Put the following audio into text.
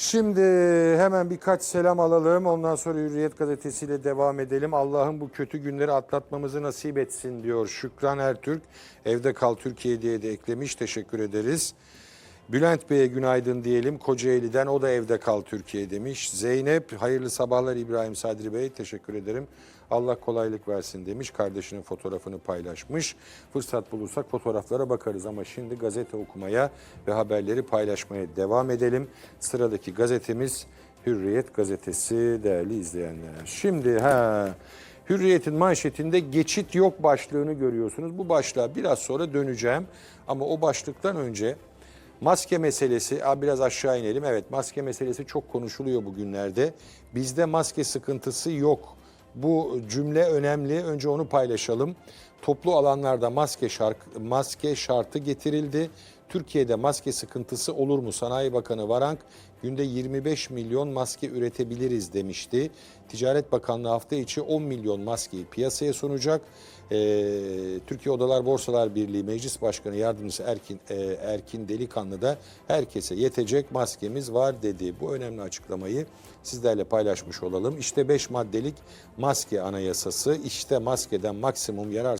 Şimdi hemen birkaç selam alalım. Ondan sonra Hürriyet gazetesiyle devam edelim. Allah'ın bu kötü günleri atlatmamızı nasip etsin diyor Şükran Ertürk. Evde kal Türkiye diye de eklemiş. Teşekkür ederiz. Bülent Bey'e günaydın diyelim. Kocaeli'den o da evde kal Türkiye demiş. Zeynep hayırlı sabahlar İbrahim Sadri Bey. Teşekkür ederim. Allah kolaylık versin demiş. Kardeşinin fotoğrafını paylaşmış. Fırsat bulursak fotoğraflara bakarız ama şimdi gazete okumaya ve haberleri paylaşmaya devam edelim. Sıradaki gazetemiz Hürriyet gazetesi değerli izleyenler. Şimdi ha Hürriyet'in manşetinde geçit yok başlığını görüyorsunuz. Bu başlığa biraz sonra döneceğim ama o başlıktan önce Maske meselesi, Aa, biraz aşağı inelim. Evet maske meselesi çok konuşuluyor bugünlerde. Bizde maske sıkıntısı yok. Bu cümle önemli. Önce onu paylaşalım. Toplu alanlarda maske şark, maske şartı getirildi. Türkiye'de maske sıkıntısı olur mu? Sanayi Bakanı Varank günde 25 milyon maske üretebiliriz demişti. Ticaret Bakanlığı hafta içi 10 milyon maskeyi piyasaya sunacak. Ee, Türkiye Odalar Borsalar Birliği Meclis Başkanı Yardımcısı Erkin, e, Erkin Delikanlı da herkese yetecek maskemiz var dedi. Bu önemli açıklamayı sizlerle paylaşmış olalım. İşte 5 maddelik maske anayasası, işte maskeden maksimum yarar